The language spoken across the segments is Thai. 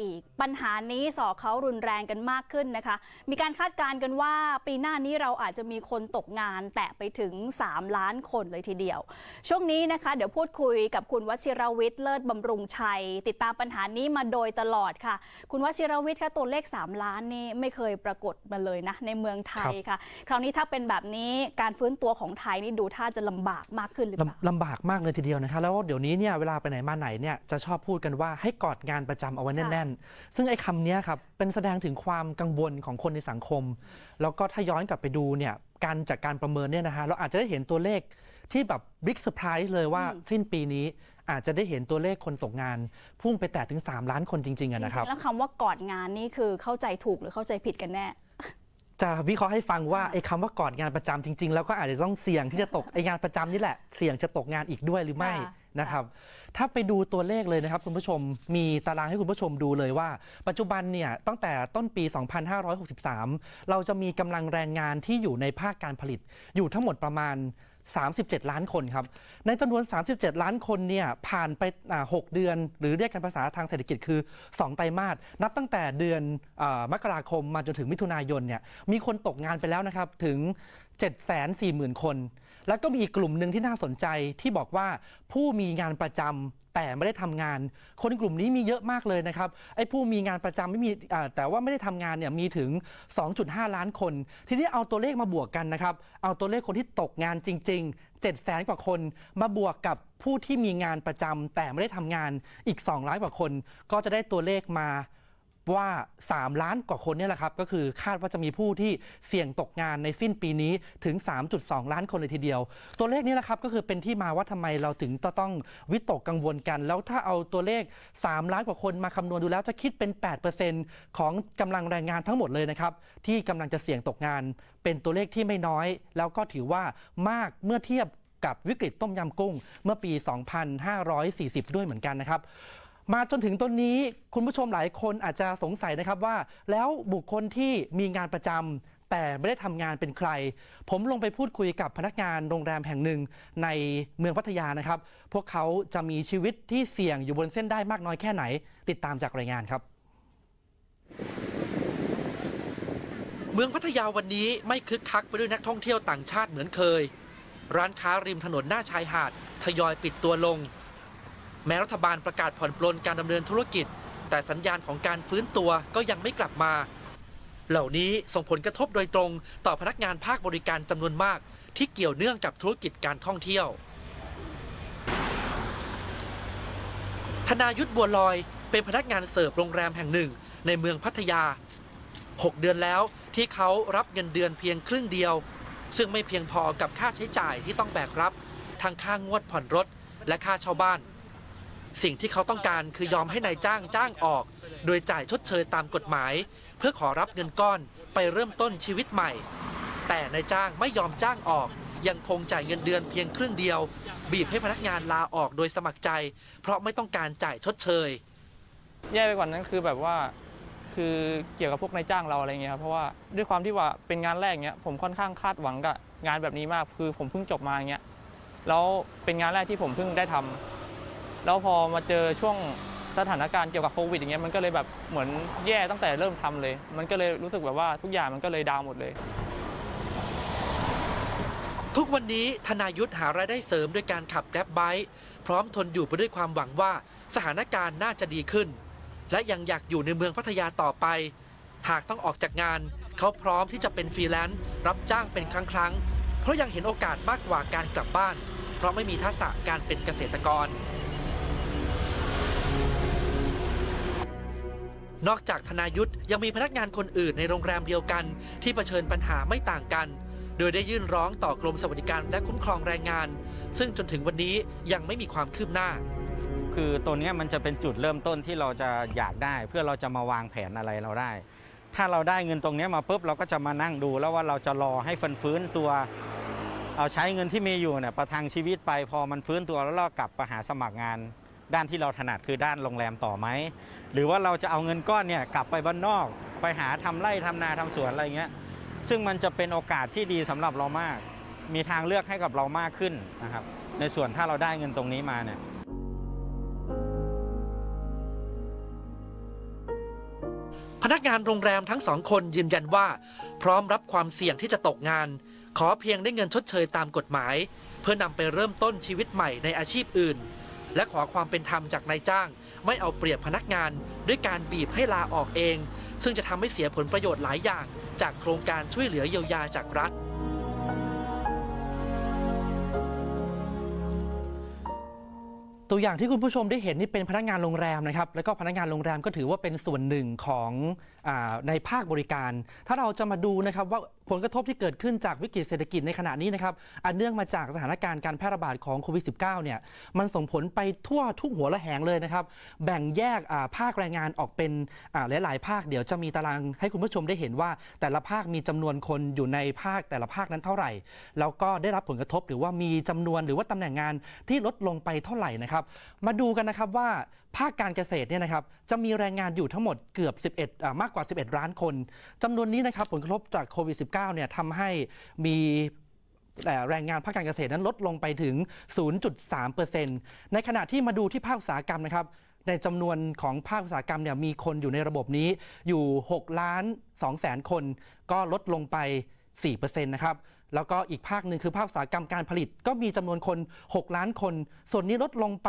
อีก ปัญหานี้สอเขารุนแรงกันมากขึ้นนะคะ มีการคาดการณ์กันว่าปีหน้านี้เราอาจจะมีคนตกงาน แตะไปถึง 3 ล้านคนเลยทีเดียว ช่วงนี้นะคะเดี๋ยวพูดคุยกับคุณวชิรวิทย์เลิศบำรุงชัย ติดตามปัญหานี้มาโดยตลอดค่ะ คุณวชิรวิทย์คะตัวเลข 3 ล้านนี่ไม่เคยปรากฏมาเลยนะในเมืองไทยค่ะ คราวนี้ถ้าเป็นแบบนี้การฟื้นตัวของไทยนี่ดูท่าจะลำบากมากขึ้นหรือเปล่าลำลำบากมากเลยทีเดียวนะครับแล้วเดี๋ยวนี้เนี่ยเวลาไปไหนมาไหนเนี่ยจะชอบพูดกันว่าให้กอดงานประจำเอาไว้แน่นๆซึ่งไอ้คำเนี้ยครับเป็นแสดงถึงความกังวลของคนในสังคม แล้วก็ถ้าย้อนกลับไปดูเนี่ยการจากการประเมินเนี่ยนะฮะเราอาจจะได้เห็นตัวเลขที่แบบบิ๊กเซอร์ไพรส์เลยว่าอืมสิ้นปีนี้อาจจะได้เห็นตัวเลขคนตกงาน พุ่งไปแตะถึง 3 ล้านคนจริงๆจอะรินะครับงๆแล้วคำว่ากอดงานนี่คือเข้าใจถูกหรือเข้าใจผิดกันแน่จะวิเคราะห์ให้ฟังว่าค่ะไอ้คำว่ากอดงานประจำจริง ๆ แล้วก็อาจจะต้องเสี่ยงที่จะตกไอ้งานประจำนี่แหละเสี่ยงจะตกงานอีกด้วยหรือไม่ค่ะ นะครับ ถ้าไปดูตัวเลขเลยนะครับคุณผู้ชมมีตารางให้คุณผู้ชมดูเลยว่า ปัจจุบันเนี่ยตั้งแต่ต้นปี 2563 เราจะมีกำลังแรงงานที่อยู่ในภาคการผลิตอยู่ทั้งหมดประมาณ 37 ล้านคนครับ ในจำนวน 37 ล้านคนเนี่ยผ่านไป 6 เดือน หรือเรียกกันภาษาทางเศรษฐกิจคือ 2 ไตรมาส นับตั้งแต่เดือนอมกราคมมาจนถึงมิถุนายนเนี่ยมีคนตกงานไปแล้วนะครับถึง 740,000 คน แล้วก็มีอีกกลุ่มหนึ่งที่น่าสนใจที่บอกว่าผู้มีงานประจำ แต่ไม่ได้ทำงาน คนกลุ่มนี้มีเยอะมากเลยนะครับไอ้ผู้มีงานประจำไม่มีแต่ว่าไม่ได้ทำงานเนี่ยมีถึง 2.5 ล้านคน ทีนี้เอาตัวเลขมาบวกกันนะครับเอาตัวเลขคนที่ตกงานจริง ๆ7แสนกว่าคนมาบวกกับผู้ที่มีงานประจำแต่ไม่ได้ทำงานอีก 2 ล้านกว่าคน ก็จะได้ตัวเลขมา ว่า 3 ล้านกว่าคนเนี่ยแหละครับ ก็คือคาดว่าจะมีผู้ที่เสี่ยงตกงานในสิ้นปีนี้ถึง 3.2 ล้านคนเลยทีเดียว ตัวเลขนี้แหละครับก็คือเป็นที่มาว่าทำไมเราถึงต้องวิตกกังวลกัน แล้วถ้าเอาตัวเลข 3 ล้านกว่าคนมาคำนวณดูแล้วจะคิดเป็น 8%ของกำลังแรงงานทั้งหมดเลยนะครับ ที่กำลังจะเสี่ยงตกงาน เป็นตัวเลขที่ไม่น้อย แล้วก็ถือว่ามากเมื่อเทียบกับวิกฤตต้มยำกุ้ง เมื่อปี 2540 ด้วยเหมือนกันนะครับ มาจนถึงต้นนี้คุณผู้ชมหลายคนอาจจะสงสัยนะครับว่า แล้วบุคคลที่มีงานประจำแต่ไม่ได้ทำงานเป็นใคร ผมลงไปพูดคุยกับพนักงานโรงแรมแห่งหนึ่งในเมืองพัทยานะครับ พวกเขาจะมีชีวิตที่เสี่ยงอยู่บนเส้นได้มากน้อยแค่ไหน ติดตามจากรายงานครับ เมืองพัทยาวันนี้ไม่คึกคักไปด้วยนักท่องเที่ยวต่างชาติเหมือนเคย ร้านค้าริมถนนหน้าชายหาดทยอยปิดตัวลง แม้รัฐบาลประกาศผ่อนปลนการดำเนินธุรกิจ แต่สัญญาณของการฟื้นตัวก็ยังไม่กลับมา เหล่านี้ส่งผลกระทบโดยตรงต่อพนักงานภาคบริการจำนวนมาก ที่เกี่ยวเนื่องกับธุรกิจการท่องเที่ยว ธนายุทธบัวลอยเป็นพนักงานเสิร์ฟโรงแรมแห่งหนึ่ง ในเมืองพัทยา 6 เดือนแล้วที่เขารับเงินเดือนเพียงครึ่งเดียว ซึ่งไม่เพียงพอกับค่าใช้จ่ายที่ต้องแบกรับ ทั้งค่างวดผ่อนรถ และค่าเช่าบ้าน สิ่งที่เขาต้องการคือยอมให้นายจ้างจ้างออก โดยจ่ายชดเชยตามกฎหมาย เพื่อขอรับเงินก้อนไปเริ่มต้นชีวิตใหม่ แต่นายจ้างไม่ยอมจ้างออก ยังคงจ่ายเงินเดือนเพียงครึ่งเดียว บีบให้พนักงานลาออกโดยสมัครใจ เพราะไม่ต้องการจ่ายชดเชย แย่ไปกว่านั้นคือแบบว่าคือเกี่ยวกับพวกนายจ้างเราอะไรเงี้ยครับเพราะว่าด้วยความที่ว่าเป็นงานแรกเงี้ยผมค่อนข้างคาดหวังกับงานแบบนี้มากคือผมเพิ่งจบมาเงี้ยแล้วเป็นงานแรกที่ผมเพิ่งได้ทำ แล้วพอมาเจอช่วงสถานการณ์เกี่ยวกับโควิดอย่างเงี้ยมันก็เลยแบบเหมือนแย่ตั้งแต่เริ่มทำเลย มันก็เลยรู้สึกแบบว่าทุกอย่างมันก็เลยดาวหมดเลย ทุกวันนี้ธนายุทธหารายได้เสริมด้วยการขับแกร็บไบค์พร้อมทนอยู่ไปด้วยความหวังว่าสถานการณ์น่าจะดีขึ้น และยังอยากอยู่ในเมืองพัทยาต่อไป หากต้องออกจากงาน เขาพร้อมที่จะเป็นฟรีแลนซ์รับจ้างเป็นครั้งครั้งเพราะยังเห็นโอกาสมากกว่าการกลับบ้าน เพราะไม่มีทักษะการเป็นเกษตรกร นอกจากธนายุทธยังมีพนักงานคนอื่นในโรงแรมเดียวกัน ที่เผชิญปัญหาไม่ต่างกัน โดยได้ยื่นร้องต่อกรมสวัสดิการและคุ้มครองแรงงาน ซึ่งจนถึงวันนี้ยังไม่มีความคืบหน้า คือตัวนี้มันจะเป็นจุดเริ่มต้นที่เราจะอยากได้ เพื่อเราจะมาวางแผนอะไรเราได้ ถ้าเราได้เงินตรงนี้มาปุ๊บเราก็จะมานั่งดู แล้วว่าเราจะรอให้ฟันฟื้นตัวเอาใช้เงินที่มีอยู่เนี่ยประทังชีวิตไปพอมันฟื้นตัวแล้วเรากลับไปหาสมัครงาน ด้านที่เราถนัดคือด้านโรงแรมต่อไหม หรือว่าเราจะเอาเงินก้อนเนี่ยกลับไปบ้านนอก ไปหาทำไร่ทำนาทำสวนอะไรเงี้ยซึ่งมันจะเป็นโอกาสที่ดีสำหรับเรามาก มีทางเลือกให้กับเรามากขึ้นนะครับ ในส่วนถ้าเราได้เงินตรงนี้มาเนี่ยพนักงานโรงแรมทั้งสองคนยืนยันว่า พร้อมรับความเสี่ยงที่จะตกงาน ขอเพียงได้เงินชดเชยตามกฎหมาย เพื่อนำไปเริ่มต้นชีวิตใหม่ในอาชีพอื่น และขอความเป็นธรรมจากนายจ้าง ไม่เอาเปรียบพนักงาน ด้วยการบีบให้ลาออกเอง ซึ่งจะทำให้เสียผลประโยชน์หลายอย่าง จากโครงการช่วยเหลือเยียวยาจากรัฐตัวอย่างที่คุณผู้ชมได้เห็นนี่เป็นพนักงานโรงแรมนะครับแล้วก็พนักงานโรงแรมก็ถือว่าเป็นส่วนหนึ่งของอในภาคบริการ ถ้าเราจะมาดูนะครับว่า ผลกระทบที่เกิดขึ้นจากวิกฤตเศรษฐกิจในขณะนี้นะครับ อันเนื่องมาจากสถานการณ์การแพร่ระบาดของโควิด -19 เนี่ย มันส่งผลไปทั่วทุกหัวระแหงเลยนะครับ แบ่งแยกภาคแรงงานออกเป็นอ่าหลาย ๆ ภาค เดี๋ยวจะมีตารางให้คุณผู้ชมได้เห็นว่า แต่ละภาคมีจำนวนคนอยู่ในภาคแต่ละภาคนั้นเท่าไหร่ แล้วก็ได้รับผลกระทบหรือว่ามีจำนวนหรือว่าตำแหน่งงานที่ลดลงไปเท่าไหร่นะครับ มาดูกันนะครับว่า ภาคการเกษตรเนี่ยนะครับจะมีแรงงานอยู่ทั้งหมดเกือบ 11อ่ามากกว่า 11 ล้านคนจำนวนนี้นะครับผลกระทบจากโควิด -19 เนี่ยทำให้มีแต่แรงงานภาคการเกษตรนั้นลดลงไปถึง 0.3%ในขณะที่มาดูที่ภาคอุตสาหกรรมนะครับ ในจำนวนของภาคอุตสาหกรรมเนี่ยมีคนอยู่ในระบบนี้อยู่ 6 ล้าน2แสนคน ก็ลดลงไป 4%นะครับ แล้วก็อีกภาคหนึ่งคือภาคอุตสาหกรรมการผลิต ก็มีจำนวนคน 6 ล้านคน ส่วนนี้ลดลงไป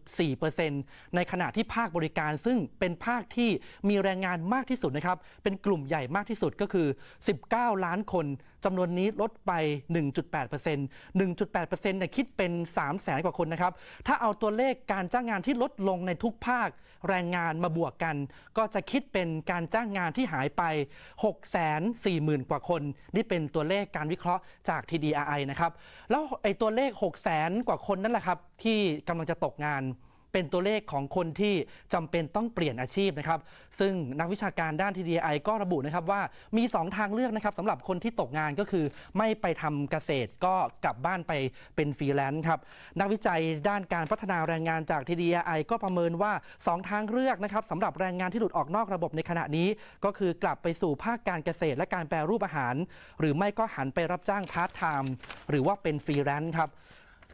4.4%ในขณะที่ภาคบริการ ซึ่งเป็นภาคที่มีแรงงานมากที่สุดนะครับ เป็นกลุ่มใหญ่มากที่สุดก็คือ 19 ล้านคนจำนวนนี้ลดไป 1.8% 1.8%เนี่ยคิดเป็น3แสนกว่าคนนะครับ ถ้าเอาตัวเลขการจ้างงานที่ลดลงในทุกภาคแรงงานมาบวกกัน ก็จะคิดเป็นการจ้างงานที่หายไป 6 4 0 0 0 0 กว่าคน นี่เป็นตัวเลขการวิเคราะห์จาก TDRI นะครับแล้วไอ้ตัวเลข 6 0 0 0 0กว่าคนนั่นแหละครับที่กำลังจะตกงาน เป็นตัวเลขของคนที่จำเป็นต้องเปลี่ยนอาชีพนะครับ ซึ่งนักวิชาการด้าน TDI ก็ระบุนะครับว่ามี 2 ทางเลือกนะครับสำหรับคนที่ตกงานก็คือ ไม่ไปทำเกษตรก็กลับบ้านไปเป็นฟรีแลนซ์ครับ นักวิจัยด้านการพัฒนาแรงงานจาก TDI ก็ประเมินว่า 2 ทางเลือกนะครับสำหรับแรงงานที่หลุดออกนอกระบบในขณะนี้ ก็คือกลับไปสู่ภาคการเกษตรและการแปรรูปอาหาร หรือไม่ก็หันไปรับจ้างพาร์ทไทม์หรือว่าเป็นฟรีแลนซ์ครับ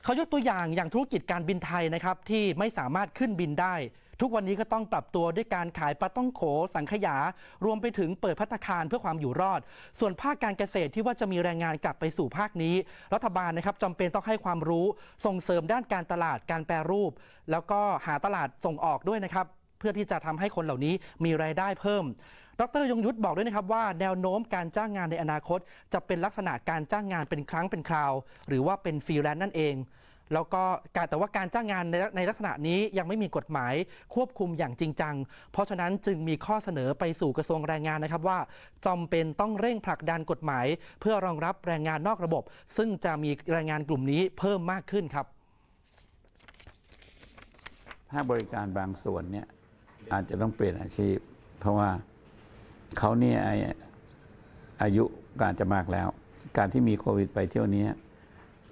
เขายกตัวอย่างอย่างธุรกิจการบินไทยนะครับที่ไม่สามารถขึ้นบินได้ ทุกวันนี้ก็ต้องปรับตัวด้วยการขายปลาต้องโข สังขยา รวมไปถึงเปิดพัตตาคารเพื่อความอยู่รอด ส่วนภาคการเกษตรที่ว่าจะมีแรงงานกลับไปสู่ภาคนี้ รัฐบาลนะครับจำเป็นต้องให้ความรู้ส่งเสริมด้านการตลาดการแปรรูป แล้วก็หาตลาดส่งออกด้วยนะครับเพื่อที่จะทำให้คนเหล่านี้มีรายได้เพิ่ม ดรยงยุทธบอกด้วยนะครับว่าแนวโน้มการจ้างงานในอนาคต จะเป็นลักษณะการจ้างงานเป็นครั้งเป็นคราว หรือว่าเป็นฟรีแลนซ์นั่นเอง แล้วก็การแต่ว่าการจ้างงานในในลักษณะนี้ยังไม่มีกฎหมายควบคุมอย่างจริงจัง เพราะฉะนั้นจึงมีข้อเสนอไปสู่กระทรวงแรงงานนะครับว่าจำเป็นต้องเร่งผลักดันกฎหมาย เพื่อรองรับแรงงานนอกระบบ ซึ่งจะมีแรงงานกลุ่มนี้เพิ่มมากขึ้นครับภาคบริการบางส่วนเนี่ยอาจจะต้องเปลี่ยนอาชีพ เพราะว่า เขาเนี่ยอายุการจะมากแล้ว การที่มีโควิดไปเที่ยวนี้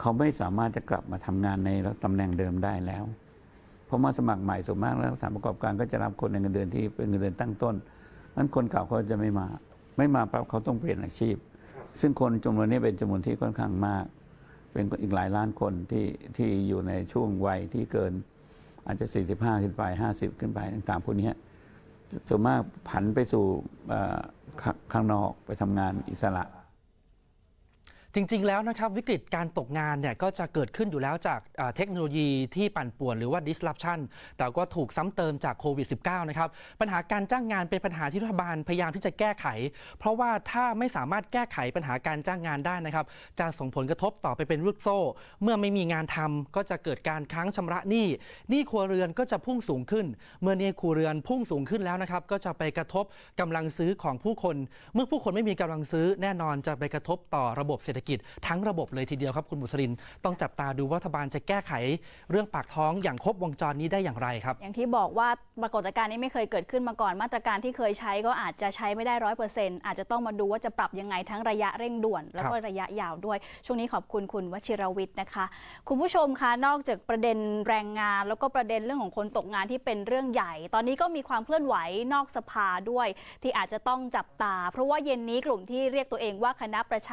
เขาไม่สามารถจะกลับมาทำงานในตำแหน่งเดิมได้แล้ว เพราะมาสมัครใหม่ส่วนมากแล้วสถานประกอบการก็จะรับคนในเงินเดือนที่เป็นเงินเดือนตั้งต้นนั้นคนเก่าเขาจะไม่มา ไม่มาปั๊บเขาต้องเปลี่ยนอาชีพ ซึ่งคนจำนวนนี้เป็นจำนวนที่ค่อนข้างมาก เป็นอีกหลายล้านคนที่ที่อยู่ในช่วงวัยที่เกิน อาจจะ 45 ขึ้นไป 50 ขึ้นไปต่างๆพวกนี้ ส่วนมากผันไปสู่ข้างนอกไปทำงานอิสระ จริง ๆ แล้วนะครับวิกฤตการตกงานเนี่ยก็จะเกิดขึ้นอยู่แล้วจากเทคโนโลยีที่ปั่นป่วนหรือว่า disruption แต่ก็ถูกซ้ำเติมจากโควิด -19 นะครับ ปัญหาการจ้างงานเป็นปัญหาที่รัฐบาลพยายามที่จะแก้ไข เพราะว่าถ้าไม่สามารถแก้ไขปัญหาการจ้างงานได้นะครับ จะส่งผลกระทบต่อไปเป็นลูกโซ่ เมื่อไม่มีงานทำก็จะเกิดการค้างชำระหนี้หนี้ครัวเรือนก็จะพุ่งสูงขึ้น เมื่อหนี้ครัวเรือนพุ่งสูงขึ้นแล้วนะครับ ก็จะไปกระทบกำลังซื้อของผู้คน เมื่อผู้คนไม่มีกำลังซื้อแน่นอนจะไปกระทบต่อระบบเศรษฐกิจทั้งระบบเลยทีเดียวครับคุณบุษรินทร์ต้องจับตาดูว่ารัฐบาลจะแก้ไข เรื่องปากท้องอย่างครบวงจรนี้ได้อย่างไรครับ อย่างที่บอกว่าปรากฏการณ์นี้ไม่เคยเกิดขึ้นมาก่อนมาตรการที่เคยใช้ก็อาจจะใช้ไม่ได้ร้อยเปอร์เซ็นต์อาจจะต้องมาดูว่าจะปรับยังไงทั้งระยะเร่งด่วน แล้วก็ระยะยาวด้วย ช่วงนี้ขอบคุณคุณวชิรวิทย์นะคะ คุณผู้ชมคะนอกจากประเด็นแรงงาน แล้วก็ประเด็นเรื่องของคนตกงานที่เป็นเรื่องใหญ่ ตอนนี้ก็มีความเคลื่อนไหวนอกสภาด้วย ที่อาจจะต้องจับตา เพราะว่าเย็นนี้กลุ่มที่เรียกตัวเองว่าคณะประชา